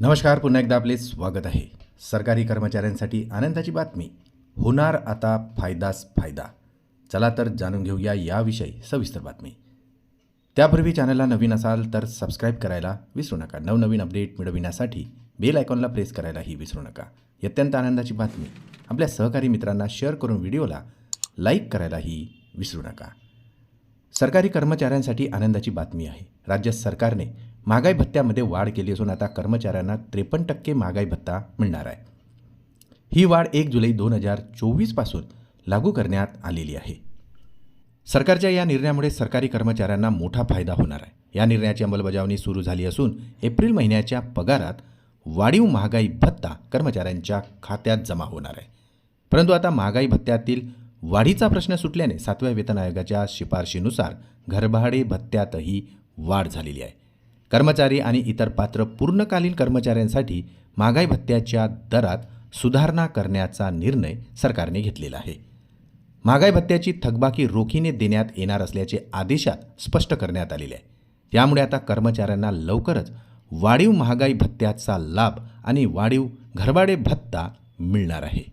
नमस्कार पुन्हा एकदा आपले स्वागत आहे. सरकारी कर्मचाऱ्यांसाठी आनंदाची बातमी होणार आता फायदाच फायदा. चला तर जाणून घेऊया याविषयी सविस्तर बातमी. त्यापूर्वी चॅनलला नवीन असाल तर सबस्क्राईब करायला विसरू नका. नवनवीन अपडेट मिळविण्यासाठी बेल आयकॉनला प्रेस करायलाही विसरू नका. अत्यंत आनंदाची बातमी. आपल्या सहकारी मित्रांना शेअर करून व्हिडिओला लाईक करायलाही विसरू नका. सरकारी कर्मचाऱ्यांसाठी आनंदाची बातमी आहे. राज्य सरकारने महागाई भत्त्यामध्ये वाढ केली असून आता कर्मचाऱ्यांना त्रेपन्न टक्के महागाई भत्ता मिळणार आहे. ही वाढ एक जुलै दोन हजार चोवीसपासून लागू करण्यात आलेली आहे. सरकारच्या या निर्णयामुळे सरकारी कर्मचाऱ्यांना मोठा फायदा होणार आहे. या निर्णयाची अंमलबजावणी सुरू झाली असून एप्रिल महिन्याच्या पगारात वाढीव महागाई भत्ता कर्मचाऱ्यांच्या खात्यात जमा होणार आहे. परंतु आता महागाई भत्त्यातील वाढीचा प्रश्न सुटल्याने सातव्या वेतन आयोगाच्या शिफारशीनुसार घरभाडे भत्त्यातही वाढ झालेली आहे. कर्मचारी आणि इतर पात्र पूर्णकालीन कर्मचाऱ्यांसाठी महागाई भत्त्याच्या दरात सुधारणा करण्याचा निर्णय सरकारने घेतलेला आहे. महागाई भत्त्याची थकबाकी रोखीने देण्यात येणार असल्याचे आदेशात स्पष्ट करण्यात आलेले आहे. त्यामुळे आता कर्मचाऱ्यांना लवकरच वाढीव महागाई भत्त्याचा लाभ आणि वाढीव घरभाडे भत्ता मिळणार आहे.